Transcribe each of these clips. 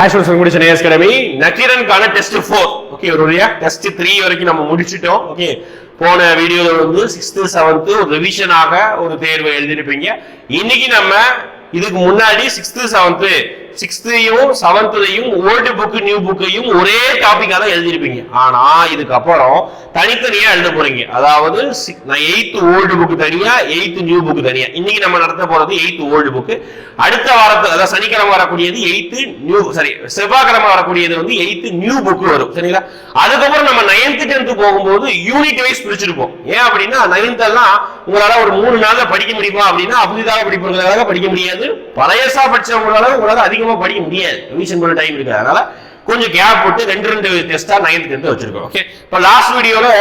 ஆஷுவல் முடிச்ச சென்னை அகாடமி நக்கீரனுக்கான test four okay ஒரு வழியா டெஸ்ட் த்ரீ வரைக்கும் நம்ம முடிச்சிட்டோம். ஓகே போன வீடியோவில் வந்து சிக்ஸ்த் செவன்த் ஒரு ரிவிஷனாக ஒரு தேர்வு எழுதிருப்பீங்க இன்னைக்கு நம்ம இதுக்கு முன்னாடி சிக்ஸ்த் செவன்த் சிக்ஸ்த்தையும் செவன்த்தையும் ஓல்டு புக்கு நியூ புக்கையும் ஒரே டாபிக்கா தான் எழுதியிருப்பீங்க. ஆனா இதுக்கப்புறம் தனித்தனியா எழுத போறீங்க. அதாவது நான் எயித்து ஓல்டு புக்கு தனியா எயித்து நியூ புக்கு தனியா. இன்னைக்கு நம்ம நடத்த போறது எயித்து ஓல்டு புக்கு அடுத்த வாரத்து அதாவது சனிக்கிழமை வரக்கூடியது எயித்து நியூ சாரி செவ்வாய்க்கிழமை வரக்கூடியது வந்து எயித்து நியூ புக்கு வரும். சரிங்களா? அதுக்கப்புறம் நம்ம நைன்த்து டென்த்து போகும்போது யூனிட் வைஸ் பிரிச்சிருப்போம் ஏன் அப்படின்னா நைன்த் எல்லாம் உங்களால ஒரு மூணு நாள்ல படிக்க முடியுமா அப்படின்னா புதிதாக படிப்பவர்களாக படிக்க முடியாது. பழையசா படிச்சவங்களால உங்களால அதிகமாக படிக்க முடியாது. ரிவிஷன் பண்ண டைம் இருக்கு அதனால கொஞ்சம் கேப் விட்டு ரெண்டு ரெண்டு டெஸ்ட்டாக நைன்த் எடுத்து வச்சிருக்கோம். ஓகே இப்போ லாஸ்ட் வீடியோவில்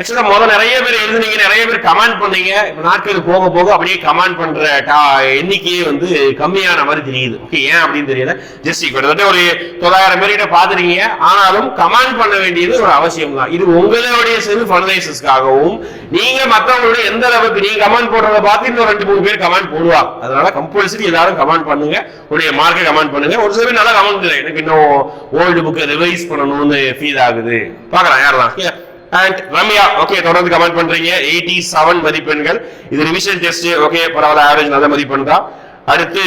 ஆக்சுவலா முதல்ல நிறைய பேர் எழுதுனீங்க நிறைய பேர் கமெண்ட் பண்ணீங்க. நாட்கள் போக போக அப்படியே கமெண்ட் பண்ற டா- எண்ணிக்கையே வந்து கம்மியான மாதிரி தெரியுது. ஓகே ஏன் அப்படின்னு தெரியல. ஜஸ்ட் கிட்டத்தட்ட ஒரு தொள்ளாயிரம் பேர்கிட்ட பாத்துருக்கீங்க ஆனாலும் கமெண்ட் பண்ண வேண்டியது ஒரு அவசியம் தான் இது உங்களுடைய செல்ஃப் அனலைசிஸ்க்காகவும் நீங்க மத்தவங்களுடைய எந்த அளவுக்கு நீங்க கமெண்ட் போடுறத பார்த்து இன்னும் ரெண்டு மூணு பேர் கமெண்ட் போடுவாங்க. அதனால கம்பல்சரி எல்லாரும் கமெண்ட் பண்ணுங்க. உடைய மார்க்கை கமெண்ட் பண்ணுங்க. ஒரு சில பேர் நல்லா கமெண்ட் எனக்கு இன்னும் ஓல்டு புக்கை ரிவைஸ் பண்ணணும்னு ஃபீல் ஆகுது. பார்க்கலாம் யாரெல்லாம்? அண்ட் ரம்யா ஓகே தொடர்ந்து கமெண்ட் பண்றீங்க. எயிட்டி செவன் மதிப்பெண்கள். இது ரிவிஷன் டெஸ்ட் ஓகே பரவாயில்ல ஆவரேஜ் நல்ல மதிப்பெண் தான். அடுத்து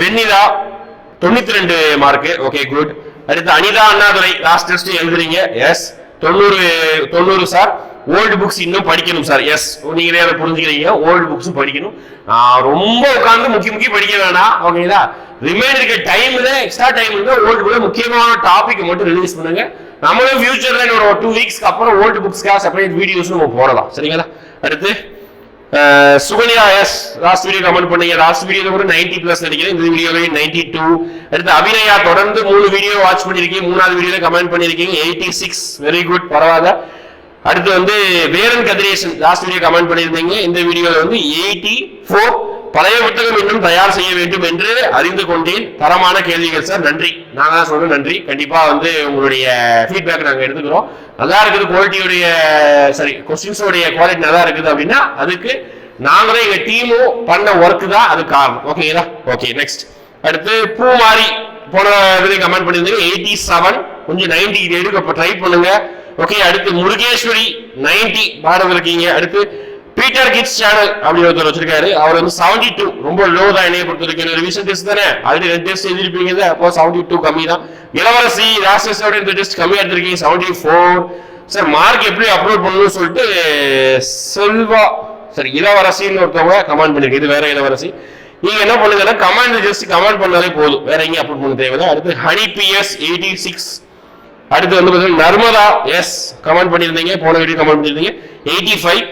வெண்ணிலா தொண்ணூத்தி ரெண்டு மார்க் ஓகே குட் அடுத்து அனிதா அண்ணாதுரை லாஸ்ட் டெஸ்ட் எழுதுறீங்க. எஸ் தொண்ணூறு தொண்ணூறு சார் ஓல்டு புக்ஸ் இன்னும் படிக்கணும் சார் எஸ் நீங்களே அதை புரிஞ்சுக்கிறீங்க. ஓல்டு புக்ஸும் படிக்கணும். ரொம்ப உட்காந்து முக்கிய முக்கிய படிக்க வேணாம். ஓகேங்களா ரிமைன் இருக்க டைம்ல எக்ஸ்ட்ரா டைம் இருந்தால் ஓல்டு புக்ல முக்கியமான டாபிக் மட்டும் ரிலீஸ் பண்ணுங்க. நம்மளும் ஃபியூச்சர்ல என்னோட டூ வீக்ஸ்க்கு அப்புறம் ஓல்டு புக்ஸ்க்காக செப்பரேட் வீடியோஸ் நம்ம போடலாம் சரிங்களா? அடுத்து Sukanya yes last video comment பண்ணீங்க. லாஸ்ட் வீடியோல கூட 90 பிளஸ் நினைக்கிறேன் இந்த வீடியோல 92 டூ அடுத்து அபிநயா தொடர்ந்து மூணு வீடியோ வாட்ச் பண்ணிருக்கீங்க மூணாவது வீடியோல கமெண்ட் பண்ணிருக்கீங்க எயிட்டி சிக்ஸ் வெரி குட் பரவாயில்ல. அடுத்து வந்து Veran Kathiresan last video comment பண்ணியிருந்தீங்க. இந்த வீடியோல வந்து எயிட்டி ஃபோர் பழைய புத்தகம் இன்னும் தயார் செய்ய வேண்டும் என்று அறிந்து கொண்டேன். தரமான கேள்விகள் சார் நன்றி. நான் தான் சொல்றேன் நன்றி. கண்டிப்பா வந்து உங்களுடைய ஃபீட்பேக் நாங்க எடுத்துக்கிறோம். நல்லா இருக்குது குவாலிட்டியுடைய சாரி கொஸ்டின்ஸோடைய குவாலிட்டி நல்லா இருக்குது அப்படின்னா அதுக்கு நாங்களே எங்க டீமும் பண்ண ஒர்க் தான் அது காரணம். ஓகேங்களா ஓகே நெக்ஸ்ட் அடுத்து பூ மாறி போன இதுல கமெண்ட் பண்ணியிருந்தீங்க. எயிட்டி செவன் கொஞ்சம் நைன்டி எடுக்க ட்ரை பண்ணுங்க. ஓகே அடுத்து முருகேஸ்வரி நைன்டி பாடம் இருக்கீங்க அடுத்து பீட்டர் கிட்ஸ் சேனல் அப்படின்னு ஒருத்தர் வச்சிருக்காரு. அவர் வந்து செவன்டி டூ ரொம்ப லோ தான் என்னைய பொறுத்த வரைக்கும் ரிவிஷன் டெஸ்ட் தானே? ஆல்ரெடி ரெண்டு டெஸ்ட் எழுதிருப்பீங்க அப்போ செவன்டி டூ கம்மி தான். இளவரசி லாஸ்ட் டெஸ்டோட இந்த டெஸ்ட் கம்மியா எடுத்திருக்கீங்க செவன்டி ஃபோர் சார் மார்க் எப்படி அப்லோட் பண்ணணும்னு சொல்லிட்டு செல்வா சரி இளவரசின்னு ஒருத்தவங்க கமெண்ட் பண்ணிருக்கு. இது வேற இளவரசி. நீங்க என்ன பண்ணுங்கன்னா கமெண்ட் ஜஸ்ட் கமெண்ட் பண்ணாலே போதும். வேற எங்கேயும் அப்லோட் பண்ண தேவையில்லை. அடுத்து ஹனி பிஎஸ் எயிட்டி சிக்ஸ் அடுத்து வந்து பார்த்தீங்கன்னா நர்மதா எஸ் கமெண்ட் பண்ணியிருந்தீங்க. போன வீடியோ கமெண்ட் பண்ணியிருந்தீங்க. எயிட்டி ஃபைவ்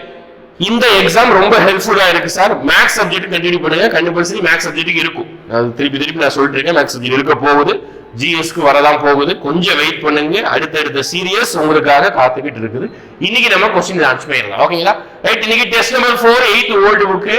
இந்த எக்ஸாம் ரொம்ப ஹெல்ப்ஃபுல்லா இருக்கு சார் மேக்ஸ் சப்ஜெக்ட் கண்டினியூ பண்ணுங்க. கண்டிப்பாக மேக்ஸ் சப்ஜெக்ட் இருக்கும். அது திருப்பி திருப்பி நான் சொல்லிட்டு இருக்கேன் மேக்ஸ் சப்ஜெக்ட் இருக்க போகுது. ஜிஎஸ்க்கு வரதான் போகுது. கொஞ்சம் வெயிட் பண்ணுங்க. அடுத்தடுத்த சீரியஸ் உங்களுக்காக காத்துக்கிட்டு இருக்குது. இன்னைக்கு நம்ம கொஸ்டின் ஆன்சர் பண்ணிடலாம். ஓகேங்களா ரைட் இன்னைக்கு test number four eight old book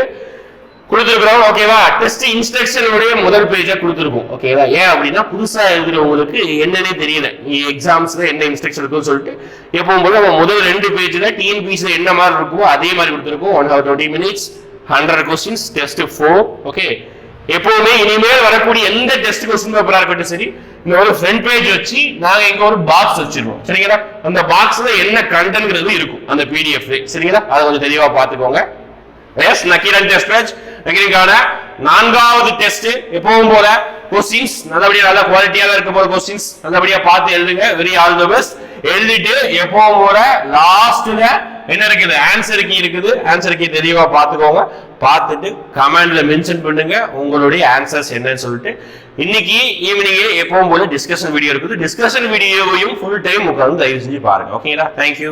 கொடுத்துருக்குறோம் ஓகேவா? டெஸ்ட் இன்ஸ்ட்ரக்ஷனுடைய முதல் பேஜை கொடுத்துருக்கோம். ஓகேவா? ஏன் அப்படின்னா புதுசாக எழுதுறவங்களுக்கு என்னன்னே தெரியல. எக்ஸாம்ஸில் என்ன இன்ஸ்ட்ரக்ஷன் இருக்குன்னு சொல்லிட்டு எப்பவும் போல நம்ம முதல் ரெண்டு பேஜில் டிஎன்பிசியில் என்ன மாதிரி இருக்குமோ அதே மாதிரி கொடுத்துருக்கோம். One hour twenty minutes hundred questions test four okay? எப்பவுமே இனிமேல் வரக்கூடிய எந்த டெஸ்ட் கொஸ்டின் பேப்பராக இருக்கட்டும் சரி இந்த ஒரு ஃப்ரண்ட் பேஜ் வச்சு நாங்கள் எங்கே ஒரு பாக்ஸ் வச்சிருக்கோம் சரிங்களா? அந்த பாக்ஸ்ல என்ன கண்டென்ட்ங்கிறது இருக்கும். அந்த பிடிஎஃப் சரிங்களா? அதை கொஞ்சம் தெளிவாக பார்த்துக்கோங்க. எஸ் நக்கீரன் டெஸ்ட் மேட்ச் நக்கீரனுக்கான நான்காவது டெஸ்ட் எப்பவும் போல கொஸ்டின்ஸ் நல்லபடியா நல்ல குவாலிட்டியா இருக்க போற கொஸ்டின்ஸ் நல்லபடியா பார்த்து எழுதுங்க. வெரி ஆல் தி பெஸ்ட் எழுதிட்டு எப்பவும் போல லாஸ்ட்ல என்ன இருக்குது? ஆன்சர் கீ இருக்குது. ஆன்சர் கீ தெளிவா பார்த்துக்கோங்க. பார்த்துட்டு கமெண்ட்ல மென்ஷன் பண்ணுங்க. உங்களுடைய ஆன்சர்ஸ் என்னன்னு சொல்லிட்டு. இன்னைக்கு ஈவினிங்கே எப்பவும் போல டிஸ்கஷன் வீடியோ இருக்குது. டிஸ்கஷன் வீடியோவையும் ஃபுல் டைம் உட்காந்து தயவு செஞ்சு பாருங்க. ஓகேங்களா தேங்க்யூ